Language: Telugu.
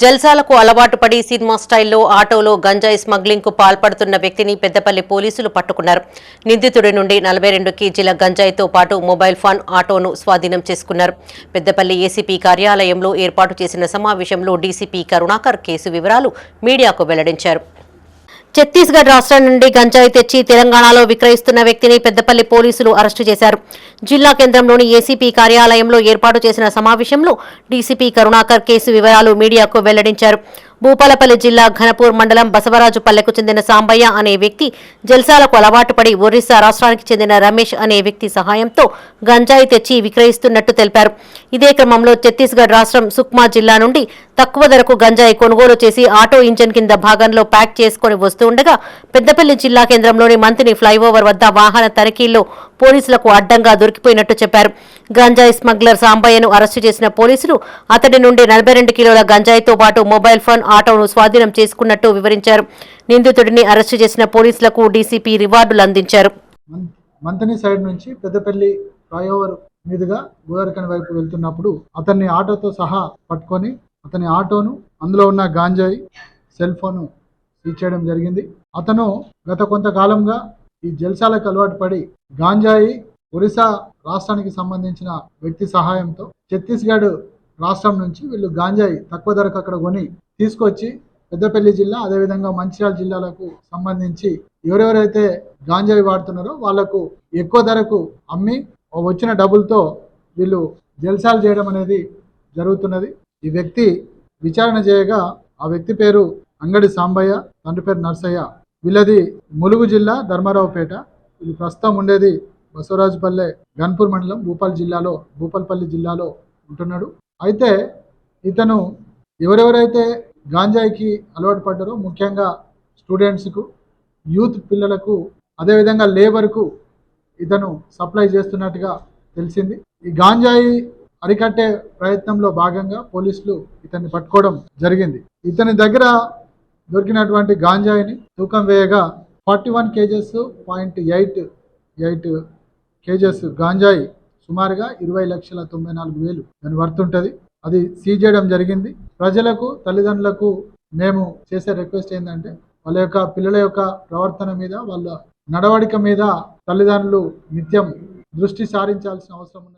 జల్సాలకు అలవాటు పడి సినిమా స్టైల్లో ఆటోలో గంజాయి స్మగ్లింగ్కు పాల్పడుతున్న వ్యక్తిని పెద్దపల్లి పోలీసులు పట్టుకున్నారు. నిందితుడి నుండి నలభై రెండు కేజీల గంజాయితో పాటు మొబైల్ ఫోన్ ఆటోను స్వాధీనం చేసుకున్నారు. పెద్దపల్లి ఏసీపీ కార్యాలయంలో ఏర్పాటు చేసిన సమావేశంలో డీసీపీ కరుణాకర్ కేసు వివరాలు మీడియాకు వెల్లడించారు. ఛత్తీస్గఢ్ రాష్ట్రం నుండి గంజాయి తెచ్చి తెలంగాణలో విక్రయిస్తున్న వ్యక్తిని పెద్దపల్లి పోలీసులు అరెస్టు చేశారు. జిల్లా కేంద్రంలోని ఏసీపీ కార్యాలయంలో ఏర్పాటు చేసిన సమావేశంలో డీసీపీ కరుణాకర్ కేసు వివరాలు మీడియాకు వెల్లడించారు. భూపాలపల్లి జిల్లా ఘనపూర్ మండలం బసవరాజుపల్లెకు చెందిన సాంబయ్య అనే వ్యక్తి జల్సాలకు అలవాటు పడి ఒరిస్సా రాష్ట్రానికి చెందిన రమేష్ అనే వ్యక్తి సహాయంతో గంజాయి తెచ్చి విక్రయిస్తున్నట్టు తెలిపారు. ఇదే క్రమంలో ఛత్తీస్గఢ్ రాష్ట్రం సుక్మా జిల్లా నుండి తక్కువ ధరకు గంజాయి కొనుగోలు చేసి ఆటో ఇంజన్ కింద భాగంలో ప్యాక్ చేసుకుని వస్తుండగా పెద్దపల్లి జిల్లా కేంద్రంలోని మంత్రి ఫ్లైఓవర్ వద్ద వాహన తనిఖీల్లో పోలీసులకు అడ్డంగా దొరికిపోయినట్టు చెప్పారు. గంజాయి స్మగ్లర్ సాంబయ్యను అరెస్టు చేసిన పోలీసులు అతడి నుండి నలభై రెండు కిలోల గంజాయితో పాటు మొబైల్ ఫోన్ ఆటోను స్వాధీనం చేసుకున్నట్టు వివరించారు. నిందితుడిని అరెస్టు చేసిన పోలీసులకు డీసీపీ రివార్డులు అందించారు. మంతని సైడ్ నుంచి పెద్దపల్లి ఫ్లైఓవర్ మీదుగా గోదావరికని వైపు వెళ్తున్నప్పుడు అతన్ని ఆటోతో సహా పట్టుకొని అతని ఆటోను అందులో ఉన్న గాంజాయి సెల్ ఫోను సీజ్ చేయడం జరిగింది. అతను గత కొంతకాలంగా ఈ జల్సాలకు అలవాటు పడి గాంజాయి ఒరిస్సా రాష్ట్రానికి సంబంధించిన వ్యక్తి సహాయంతో ఛత్తీస్గఢ్ రాష్ట్రం నుంచి వీళ్ళు గాంజాయి తక్కువ ధరకు అక్కడ కొని తీసుకొచ్చి పెద్దపల్లి జిల్లా అదేవిధంగా మంచిర్యాల జిల్లాలకు సంబంధించి ఎవరెవరైతే గాంజాయి వాడుతున్నారో వాళ్ళకు ఎక్కువ ధరకు అమ్మి వచ్చిన డబ్బులతో వీళ్ళు జల్సాలు చేయడం అనేది జరుగుతున్నది. ఈ వ్యక్తి విచారణ చేయగా ఆ వ్యక్తి పేరు అంగడి సాంబయ్య తండ్రి పేరు నర్సయ్య. వీళ్ళది ములుగు జిల్లా ధర్మారావుపేట. వీళ్ళు ప్రస్తుతం ఉండేది బసవరాజుపల్లె గన్పూర్ మండలం భూపాల్ జిల్లాలో భూపాల్పల్లి జిల్లాలో ఉంటున్నాడు. అయితే ఇతను ఎవరెవరైతే గాంజాయికి అలవాటు పడ్డారో ముఖ్యంగా స్టూడెంట్స్కు యూత్ పిల్లలకు అదేవిధంగా లేబర్కు ఇతను సప్లై చేస్తున్నట్టుగా తెలిసింది. ఈ గాంజాయి అరికట్టే ప్రయత్నంలో భాగంగా పోలీసులు ఇతన్ని పట్టుకోవడం జరిగింది. ఇతని దగ్గర దొరికినటువంటి గాంజాయిని తూకం వేయగా forty one KGs point eight eight KGs గాంజాయి సుమారుగా ఇరవై లక్షల తొంభై నాలుగు వేలు దాని వర్త్ ఉంటుంది. అది సీజ్ చేయడం జరిగింది. ప్రజలకు తల్లిదండ్రులకు మేము చేసే రిక్వెస్ట్ ఏంటంటే వాళ్ళ యొక్క పిల్లల యొక్క ప్రవర్తన మీద వాళ్ళ నడవడిక మీద తల్లిదండ్రులు నిత్యం దృష్టి సారించాల్సిన అవసరం ఉంది